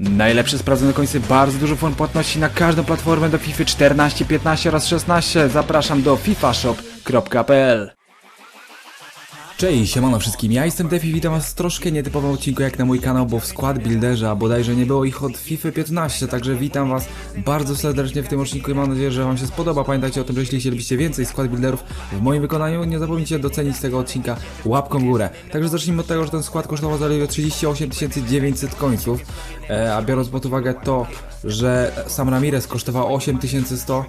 Najlepsze sprawdzone końce, bardzo dużo form płatności na każdą platformę do FIFA 14, 15 oraz 16. Zapraszam do fifashop.pl Cześć, siemano wszystkim, ja jestem Defi, witam was w troszkę nietypowym odcinku jak na mój kanał, bo w Squad Builderze, a bodajże nie było ich od FIFA 15, także witam was bardzo serdecznie w tym odcinku i mam nadzieję, że wam się spodoba. Pamiętajcie o tym, że jeśli chcielibyście więcej Squad Builderów w moim wykonaniu, nie zapomnijcie docenić tego odcinka łapką w górę. Także zacznijmy od tego, że ten skład kosztował zaledwie 38 900 końców, e, a biorąc pod uwagę to, że sam Ramirez kosztował 8100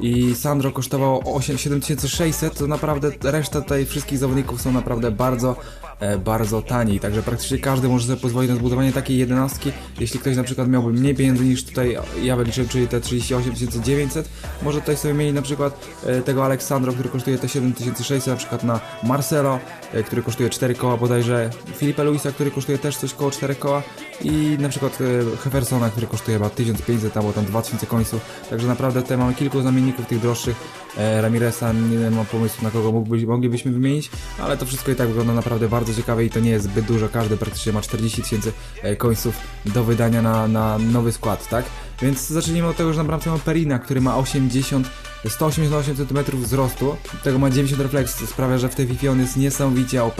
i Sandro kosztował 8, 7600, to naprawdę reszta tutaj wszystkich zawodników są naprawdę bardzo, e, bardzo tani, także praktycznie każdy może sobie pozwolić na zbudowanie takiej jedenastki, jeśli ktoś na przykład miałby mniej pieniędzy niż tutaj ja wyliczyłem, czyli te 38 900, może tutaj sobie mieli na przykład e, tego Aleksandro, który kosztuje te 7600, na przykład na Marcelo, e, który kosztuje 4 koła bodajże, Filipe Luisa, który kosztuje też coś koło 4 koła i na przykład e, Heffersona, który kosztuje chyba 1500 albo tam 2000 końców, także naprawdę tutaj mamy kilku zamienników tych droższych, e, Ramireza nie mam pomysłu na kogo moglibyśmy wymienić, ale to wszystko i tak wygląda naprawdę bardzo ciekawe i to nie jest zbyt dużo, każdy praktycznie ma 40 tysięcy e, końców do wydania na, na nowy skład, tak? Więc zacznijmy od tego, że na bramce mamy Perina, który ma 80 188 cm wzrostu, tego ma 90 refleks, co sprawia, że w tej FIFA on jest niesamowicie OP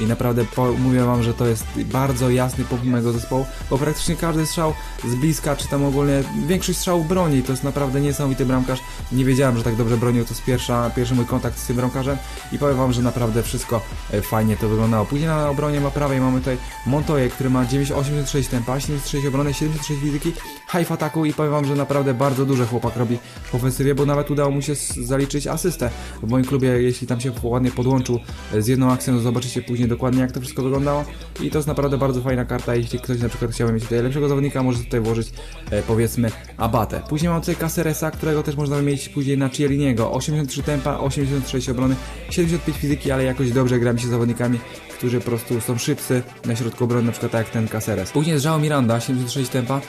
i naprawdę po, mówię wam, że to jest bardzo jasny punkt mojego zespołu, bo praktycznie każdy strzał z bliska, czy tam ogólnie większość strzałów broni, to jest naprawdę niesamowity bramkarz, nie wiedziałem, że tak dobrze bronił, to jest pierwsza, pierwszy mój kontakt z tym bramkarzem. I powiem wam, że naprawdę wszystko e, fajnie to wyglądało. Później na obronie ma prawej mamy tutaj Montoya, który ma 86 tempa, 76 obrony, 76 fizyki, high w i powiem wam, że naprawdę bardzo duże chłopak robi w ofensywie, bo nawet udało mu się zaliczyć asystę w moim klubie, jeśli tam się ładnie podłączył e, z jedną akcją, to zobaczycie później dokładnie jak to wszystko wyglądało i to jest naprawdę bardzo fajna karta, jeśli ktoś na przykład chciałby mieć tutaj lepszego zawodnika, może tutaj włożyć e, powiedzmy Abatę. Później mam tutaj Caceresa, którego też można wymienić później na Cieliniego, 83 tempa, 86 obrony, 75 fizyki, ale jakoś dobrze gra mi się zawodnikami, którzy po prostu są szybcy na środku obrony, na przykład tak jak ten Caceres. Później jest Żao Miranda, 76 tempa,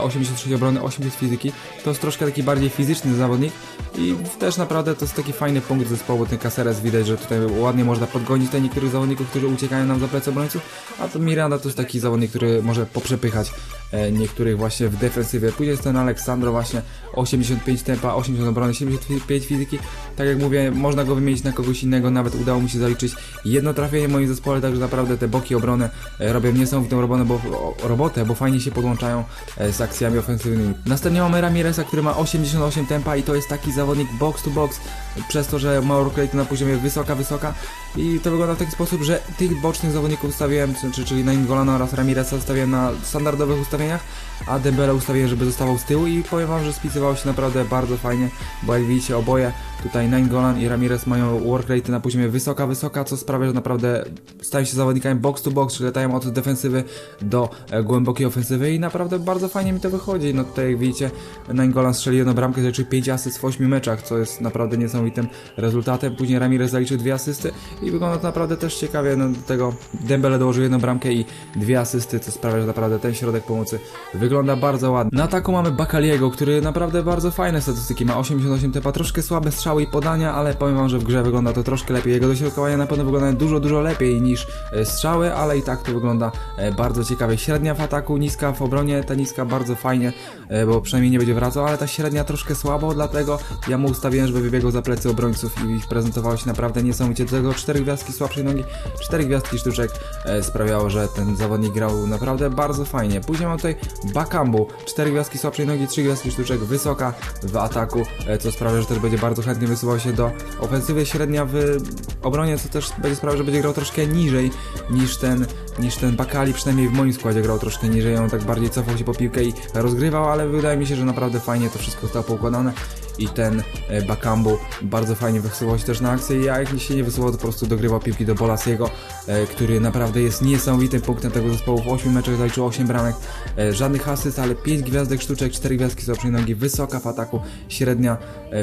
86 obrony, 80 fizyki. To jest troszkę taki bardziej fizyczny zawodnik i też naprawdę to jest taki fajny punkt zespołu, ten Caceres widać, że tutaj ładnie można podgonić tutaj niektórych zawodników, którzy uciekają nam za plecy obrońców, a to Miranda to jest taki zawodnik, który może poprzepychać e, niektórych właśnie w defensywie. Później jest ten Aleksandro właśnie 85 tempa, 80 obrony, 75 fizyki. Tak jak mówię, można go wymienić na kogoś innego, nawet udało mi się zaliczyć jedno trafienie w moim zespole, także naprawdę te boki obrony e, robią niesamowitą robotę, bo, robotę, bo fajnie się podłączają e, z akcjami ofensywnymi. Następnie mamy Ramireza, który ma 88 tempa i to jest taki zawodnik box to box, przez to, że ma work na poziomie wysoka, wysoka. I to wygląda w taki sposób, że tych bocznych zawodników ustawiłem, czy, czyli Naingolana oraz Ramireza ustawiłem na standardowych ustawieniach, a Dembele ustawiłem, żeby zostawał z tyłu i powiem wam, że spisywało się naprawdę bardzo fajnie, bo jak widzicie oboje tutaj Nainggolan i Ramirez mają work rate na poziomie wysoka, wysoka, co sprawia, że naprawdę stają się zawodnikami box to box, czyli latają od defensywy do e, głębokiej ofensywy i naprawdę bardzo fajnie mi to wychodzi. No tutaj jak widzicie, Nainggolan strzelił jedną bramkę, zaliczył 5 asyst w 8 meczach, co jest naprawdę niesamowitym rezultatem. Później Ramirez zaliczył dwie asysty i wygląda to naprawdę też ciekawie. No, do tego Dembele dołożył jedną bramkę i dwie asysty, co sprawia, że naprawdę ten środek pomocy wygląda bardzo ładnie. Na ataku mamy Bakaliego, który naprawdę bardzo fajne statystyki ma 88 tepa, troszkę słabe strzały i podania, ale powiem wam, że w grze wygląda to troszkę lepiej. Jego dośrodkowania na pewno wyglądają dużo, dużo lepiej niż e, strzały, ale i tak to wygląda e, bardzo ciekawie. Średnia w ataku, niska w obronie, ta niska bardzo fajnie, e, bo przynajmniej nie będzie wracał, ale ta średnia troszkę słabo, dlatego ja mu ustawiłem, żeby wybiegł za plecy obrońców i prezentowało się naprawdę niesamowicie. Do tego 4 gwiazdki słabszej nogi, 4 gwiazdki sztuczek sprawiało, że ten zawodnik grał naprawdę bardzo fajnie. Później mam tutaj Bakambu, 4 gwiazdki słabszej nogi, 3 gwiazdki sztuczek, wysoka w ataku, co sprawia, że też będzie bardzo chętnie wysuwał się do ofensywy, średnia w obronie, co też będzie sprawiać, że będzie grał troszkę niżej niż ten, niż ten Bakali, przynajmniej w moim składzie grał troszkę niżej, on tak bardziej cofał się po piłkę i rozgrywał, ale wydaje mi się, że naprawdę fajnie to wszystko zostało poukładane i ten e, Bakambu bardzo fajnie wysuwał się też na akcję i ja jak się nie wysuwał, to po prostu dogrywał piłki do Bolasiego, e, który naprawdę jest niesamowitym punktem tego zespołu. W 8 meczach zaliczył 8 bramek, e, żadnych asyst, ale 5 gwiazdek sztuczek, 4 gwiazdki z nogi, wysoka w ataku, średnia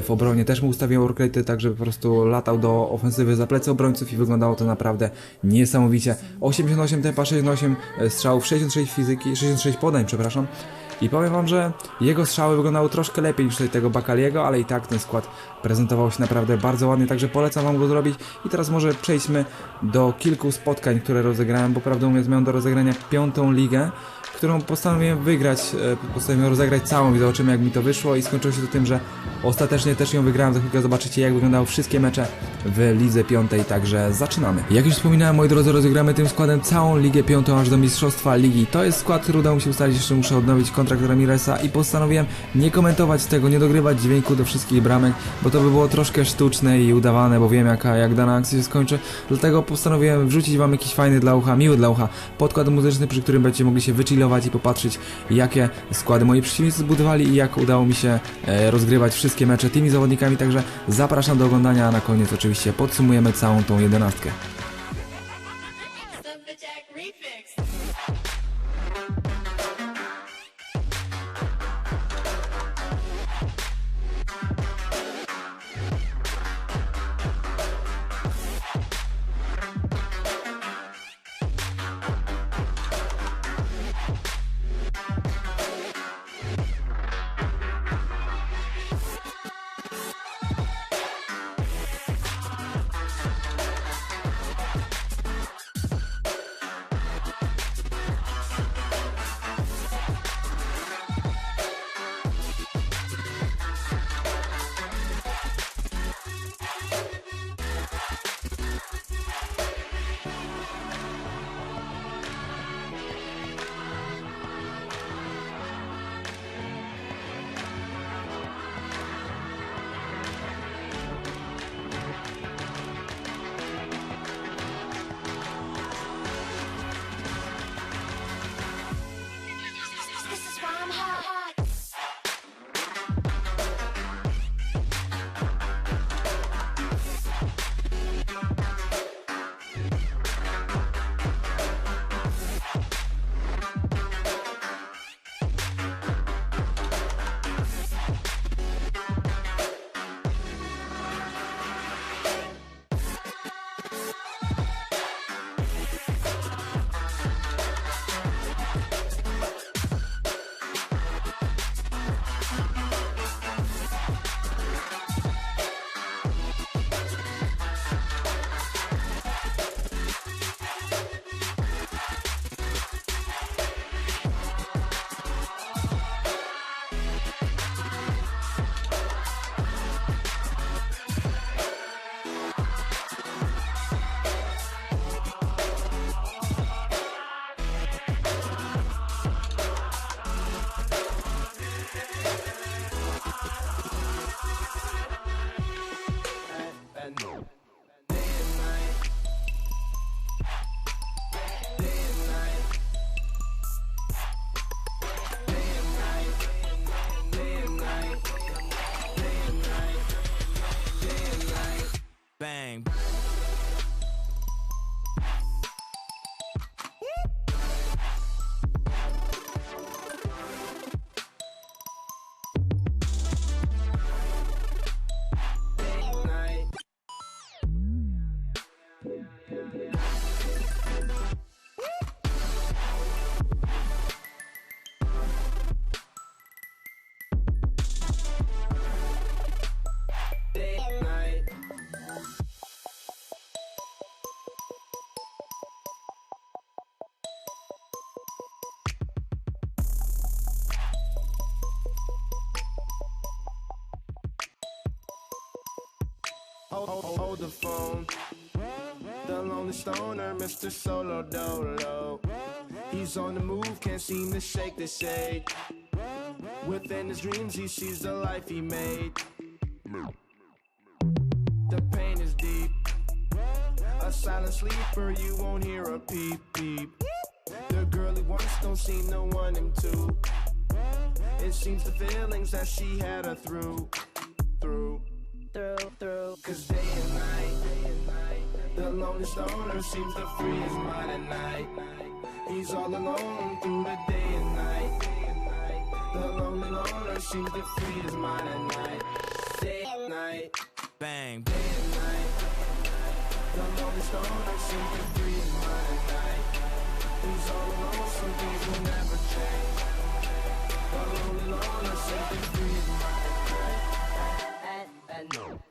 w obronie. Też mu ustawiał workrate, tak żeby po prostu latał do ofensywy za plecy obrońców i wyglądało to naprawdę niesamowicie. 88 tempa, 68 strzałów, 66 fizyki, 66 podań, przepraszam. I powiem wam, że jego strzały wyglądały troszkę lepiej niż tutaj tego Bakaliego, ale i tak ten skład prezentował się naprawdę bardzo ładnie, także polecam wam go zrobić i teraz może przejdźmy do kilku spotkań, które rozegrałem, bo prawdę mówiąc miałem do rozegrania piątą ligę, którą postanowiłem wygrać, e, postanowiłem rozegrać całą i zobaczymy jak mi to wyszło i skończyło się to tym, że ostatecznie też ją wygrałem, za chwilkę zobaczycie jak wyglądały wszystkie mecze w lidze piątej, także zaczynamy. Jak już wspominałem moi drodzy, rozegramy tym składem całą ligę piątą aż do mistrzostwa ligi. To jest skład, który udało mi się ustalić, jeszcze muszę odnowić kontrakt Ramiresa i postanowiłem nie komentować tego, nie dogrywać dźwięku do wszystkich bramek, bo to by było troszkę sztuczne i udawane, bo wiem jaka, jak dana akcja się skończy, dlatego postanowiłem wrzucić wam jakiś fajny dla ucha, miły dla ucha podkład muzyczny, przy którym będziecie mogli się wychillować i popatrzeć jakie składy moi przeciwnicy zbudowali i jak udało mi się e, rozgrywać wszystkie mecze tymi zawodnikami, także zapraszam do oglądania, a na koniec oczywiście podsumujemy całą tą jedenastkę. Hold, hold, hold the phone. The lonely stoner, Mr. Solo Dolo. He's on the move, can't seem to shake the shade. Within his dreams, he sees the life he made. The pain is deep. A silent sleeper, you won't hear a peep peep. The girl he wants don't seem to want him to. It seems the feelings that she had her through, through, through, through. Cause day and night, day and night, the lonely stoner seems to free his mind at night. He's all alone through the day and night. day and night. The lonely loner seems to free his mind at night. Day and night, Bang. day and night. The lonely stoner seems to free his mind at night. He's all alone, some things will never change. The no.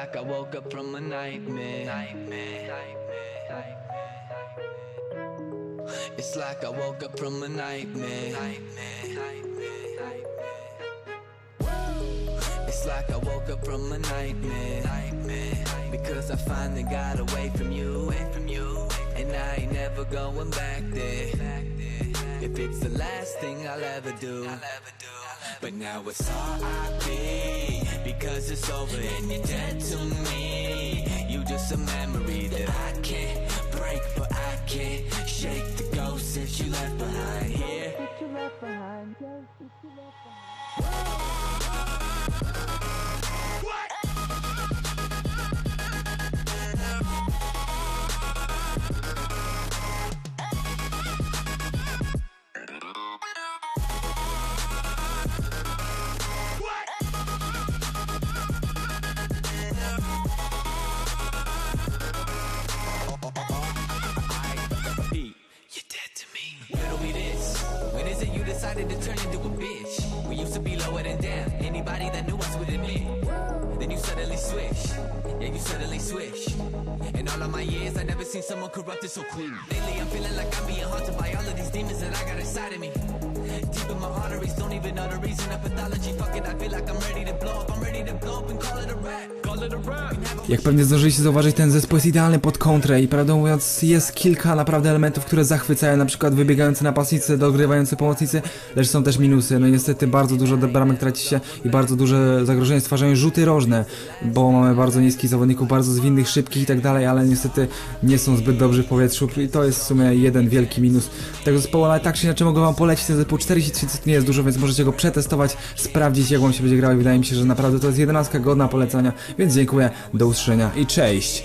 Like I woke up from a nightmare. It's like I woke up from a nightmare. It's like I woke up from a nightmare. Because I finally got away from you, away from you, and I ain't never going back there. If it's the last thing I'll ever do. But now it's R.I.P. Because it's over and you're dead to me. You just a memory that I can't break, but I can't shake the ghost that you left behind here. You're decided to turn into a bitch? We used to be lower than down. Anybody that knew us would admit. Then you suddenly switch. Yeah, you suddenly switch. In all of my years, I never seen someone corrupted so clean. Lately, I'm feeling like I'm being haunted by all of these demons that I got inside of me. Deep in my arteries, don't even know the reason of pathology. Fuck it, I feel like I'm ready to blow up. I'm ready to blow up and call it a rap. Jak pewnie zdążyliście zauważyć, ten zespół jest idealny pod kontrę i prawdę mówiąc jest kilka naprawdę elementów, które zachwycają, na przykład wybiegający napastnicy, dogrywający pomocnicy, lecz są też minusy. No niestety bardzo dużo bramek traci się i bardzo duże zagrożenie stwarzają rzuty rożne, bo mamy bardzo niskich zawodników, bardzo zwinnych, szybkich i tak dalej, ale niestety nie są zbyt dobrzy w powietrzu i to jest w sumie jeden wielki minus tego zespołu, ale tak czy inaczej mogę wam polecić ten zespół, 43 nie jest dużo, więc możecie go przetestować, sprawdzić jak wam się będzie grał i wydaje mi się, że naprawdę to jest 11 godna polecenia, więc dziękuję, do usłyszenia i cześć!